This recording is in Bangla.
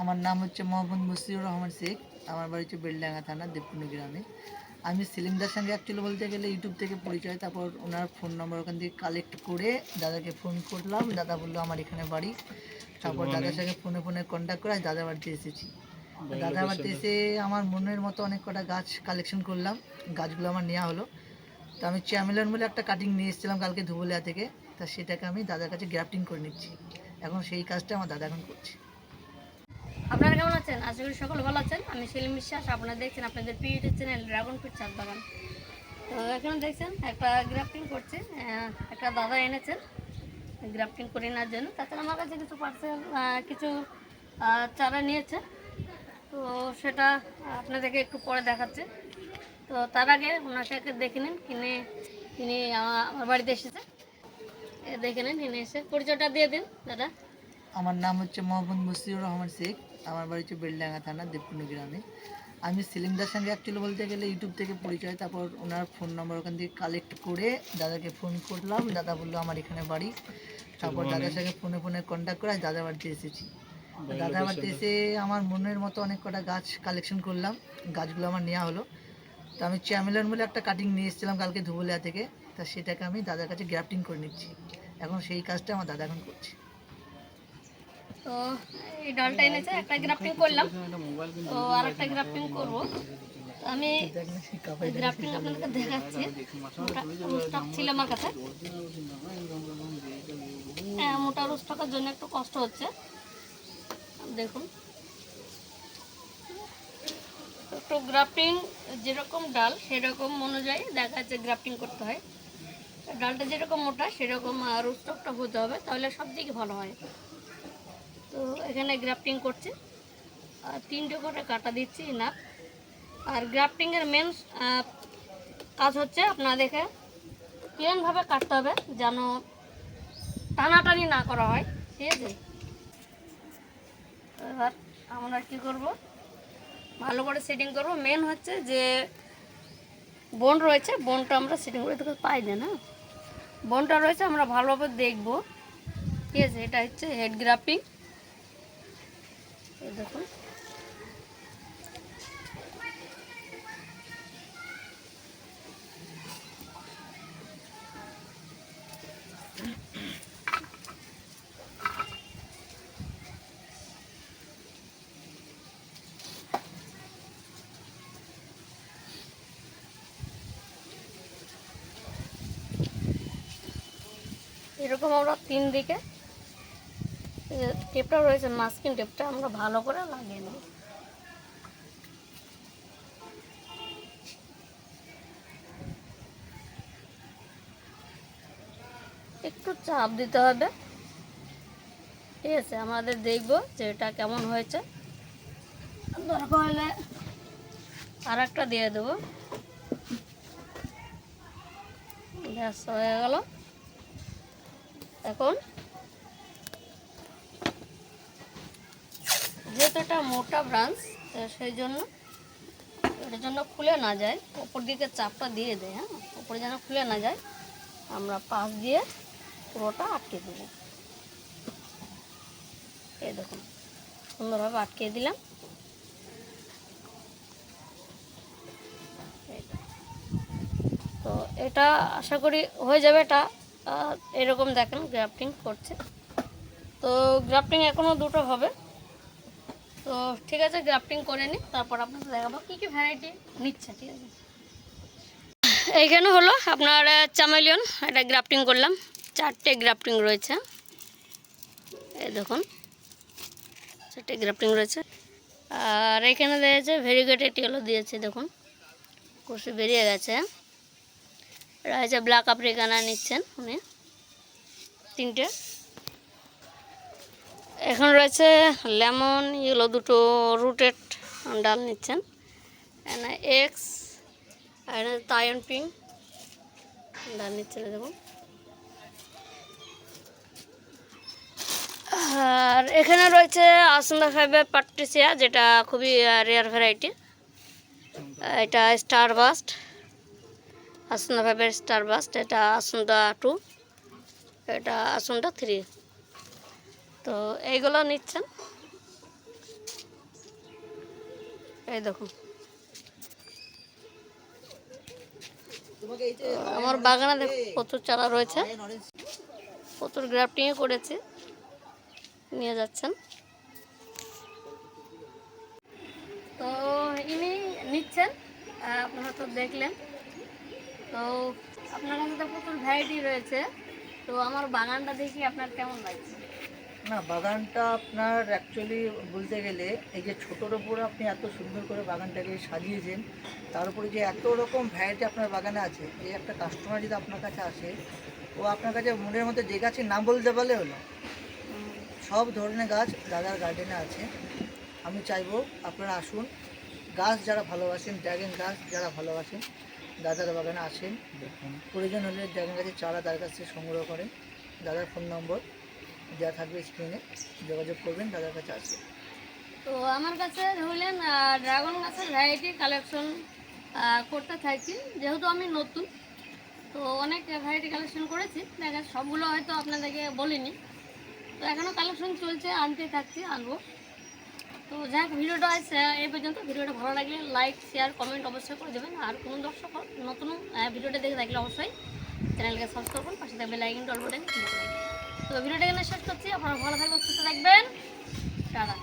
আমার নাম হচ্ছে মোহাম্মদ মুসিউর রহমান শেখ। আমার বাড়ি হচ্ছে বেলডাঙ্গা থানা দেবকুন্ড গ্রামে। আমি সেলিমদার সঙ্গে অ্যাকচুয়ালি বলতে গেলে ইউটিউব থেকে পরিচয় তারপর ওনার ফোন নম্বর ওখান থেকে কালেক্ট করে দাদাকে ফোন করলাম। দাদা বলল আমার এখানে বাড়ি। তারপর দাদার সঙ্গে ফোনে ফোনে কন্ট্যাক্ট করে দাদার বাড়িতে এসেছি। দাদার বাড়িতে এসে আমার মনের মতো অনেক কটা গাছ কালেকশন করলাম। গাছগুলো আমার নেওয়া হলো। তো আমি চ্যামেলন বলে একটা কাটিং নিয়ে এসেছিলাম কালকে ধুবলিয়া থেকে। তা সেটাকে আমি দাদার কাছে গ্রাফটিং করে নিচ্ছি। এখন সেই কাজটা আমার দাদা এখন করছে। কেমন আছেন? আশা করি সকলে ভালো আছেন। আমি সেলিম বিশ্বাস, আপনারা দেখছেন আপনাদের প্রিয় ইউটিউব চ্যানেল ড্রাগন ফ্রুট চাঁদ বাগান তো এখানে দেখছেন, একটা গ্রাফটিং করছে একটা দাদা এনেছেন গ্রাফটিং করে নেওয়ার জন্য। তাছাড়া আমার কাছে কিছু পার্সেল কিছু চারা নিয়েছে। তো সেটা আপনাদেরকে একটু পরে দেখাচ্ছে। তো তার আগে ওনাকে আগে দেখে নিন, কিনে তিনি আমা- আমার বাড়িতে এসেছে। দেখে নিন, কিনে এসে পরিচয়টা দিয়ে দিন, দাদা। আমার নাম হচ্ছে মোহাম্মদ মুসিউর রহমান শেখ। আমার বাড়ি হচ্ছে বেলডাঙ্গা থানা দেবকুন্ড গ্রামে। আমি সেলিমদার সঙ্গে অ্যাকচুয়ালি বলতে গেলে ইউটিউব থেকে পরিচয় তারপর ওনার ফোন নম্বর ওখান থেকে কালেক্ট করে দাদাকে ফোন করলাম। দাদা বলল আমার এখানে বাড়ি। তারপর দাদার সঙ্গে ফোনে ফোনে কন্ট্যাক্ট করে দাদার বাড়িতে এসেছি। দাদা বাড়িতে এসে আমার মনের মতো অনেক কটা গাছ কালেকশন করলাম। গাছগুলো আমার নেওয়া হলো। তো আমি চ্যামেলন বলে একটা কাটিং নিয়ে এসেছিলাম কালকে ধুবলিয়া থেকে। তা সেটাকে আমি দাদার কাছে গ্রাফটিং করে নিচ্ছি। এখন সেই কাজটা আমার দাদা এখন করছে। তো এই ডালটা এনেছে, একটা গ্রাফটিং করলাম। তো আর একটা গ্রাফটিং করব আমি গ্রাফটিং আপনাদেরকে দেখাচ্ছি। স্টক ছিল আমার কাছে। হ্যাঁ মোটা স্টকের জন্য একটু কষ্ট হচ্ছে। দেখুন। একটু গ্রাফটিং যেরকম ডাল, সেরকম অনুযায়ী দেখা যাচ্ছে গ্রাফটিং করতে হয়। ডালটা যেরকম মোটা, সেরকম রুস্টকটা হতে হবে। তাহলে সব দিকে ভালো হয়। তো এখানে গ্রাফটিং করছে। আর তিনটে করে কাটা দিচ্ছি না আর গ্রাফটিংয়ের মেন কাজ হচ্ছে আপনার দেখে প্লেনভাবে কাটতে হবে যেন টানাটানি না করা হয়, ঠিক আছে? এবার আমরা কি করব? ভালো করে সেটিং করব। মেন হচ্ছে যে বোন রয়েছে বোনটা আমরা সেটিং করে তোকে পাই না না? বোনটা রয়েছে, আমরা ভালোভাবে দেখব। ঠিক আছে, এটা হচ্ছে হেড গ্রাফটিং দেখুন। এরকম আমরা তিন দিকে টেপটা রয়েছে, মাস্কিন টেপটা, আমরা ভালো করে লাগিয়ে নেব। একটু চাপ দিতে হবে। ঠিক আছে, আমাদের দেখব যে এটা কেমন হয়েছে। দরকার হলে আর একটা দিয়ে দেবো। ব্যাস, হয়ে গেল। এখন যেহেতু এটা মোটা ব্রাঞ্চ সেই জন্য এটার জন্য খুলে না যায়। ওপর দিকে চাপটা দিয়ে দেয় হ্যাঁ? ওপরে যেন খুলে না যায়, আমরা পাশ দিয়ে পুরোটা আটকে দেবো। এই দেখুন, সুন্দরভাবে আটকে দিলাম। তো এটা আশা করি হয়ে যাবে এটা। এরকম দেখেন, গ্রাফটিং করছে। তো গ্রাফটিং এখনও দুটো হবে। তো ঠিক আছে গ্রাফটিং করে নিই তারপর আপনাকে দেখাবো কী কী ভ্যারাইটি নিচ্ছে, ঠিক আছে? এইখানে হলো আপনার চামেলিয়ন এটা গ্রাফটিং করলাম, চারটে গ্রাফটিং রয়েছে। এই দেখুন, চারটে গ্রাফটিং রয়েছে। আর এখানে দিয়েছে ভেরিগেটেড ইয়েলো দিয়েছে, দেখুন কুর্সি বেরিয়ে গেছে। রয়েছে ব্ল্যাক আফ্রিকানা নিচ্ছেন উনি, তিনটে। এখন রয়েছে লেমন এগুলো দুটো রুটেড ডাল নিচ্ছেন। এক্স, আর তায়ন পিং ডাল নিচ্ছেন দেখুন। আর এখানে রয়েছে আসন্দা ফাইভের পাট্রিসিয়া যেটা খুবই রেয়ার ভ্যারাইটি এটা স্টার বাস্ট আসন্দা ফাইভের স্টার বাস্ট এটা আসন্দা টু এটা আসন্দা থ্রি তো এইগুলো নিচ্ছেন। এই দেখুন। আমার বাগানে দেখুন প্রচুর চারা রয়েছে। প্রচুর গ্রাফটিংয়ে করেছি। নিয়ে যাচ্ছেন। তো ইনি নিচ্ছেন আপনারা তো দেখলেন। তো আপনার কাছে তো প্রচুর ভ্যারাইটি রয়েছে। তো আমার বাগানটা দেখি আপনার কেমন লাগছে? না বাগানটা আপনার অ্যাকচুয়ালি বলতে গেলে এই যে ছোটোর ওপরে আপনি এত সুন্দর করে বাগানটাকে সাজিয়েছেন তার উপরে যে এত রকম ভ্যারাইটি আপনার বাগানে আছে এই একটা কাস্টমার যদি আপনার কাছে আসে ও আপনার কাছে মনের মধ্যে যে গাছের নাম বলতে পারলে হলো। সব ধরনের গাছ দাদার গার্ডেনে আছে। আমি চাইব আপনারা আসুন গাছ যারা ভালোবাসেন ড্রাগন গাছ যারা ভালোবাসেন দাদার বাগানে আসেন। দেখুন। প্রয়োজন হলে ড্রাগন গাছের চারা তার কাছে সংগ্রহ করেন। দাদার ফোন নম্বর দেওয়া থাকবে স্ক্রিনে যোগাযোগ করবেন দাদার কাছে আসবে। তো আমার কাছে ধরলেন ড্রাগন গাছের ভ্যারাইটি কালেকশন করতে চাইছি। যেহেতু আমি নতুন, তো অনেক ভ্যারাইটি কালেকশন করেছি। দেখা, সবগুলো হয়তো আপনাদেরকে বলিনি। তো এখনও কালেকশন চলছে, আনতে থাকছি, আনব। তো যাই হোক, ভিডিওটা আছে এই পর্যন্ত। ভিডিওটা ভালো লাগলে লাইক শেয়ার কমেন্ট অবশ্যই করে দেবেন। আর কোনো দর্শক নতুন ভিডিওটা দেখে থাকলে অবশ্যই চ্যানেলকে সাবস্ক্রাইব করুন, পাশে থাকবে লাইক অল বাটন ক্লিক করুন তো ভিডিওটা এখানে শেষ করছি। আপনারা ভালো থাকবেন সুস্থ থাকবেন। টাটা।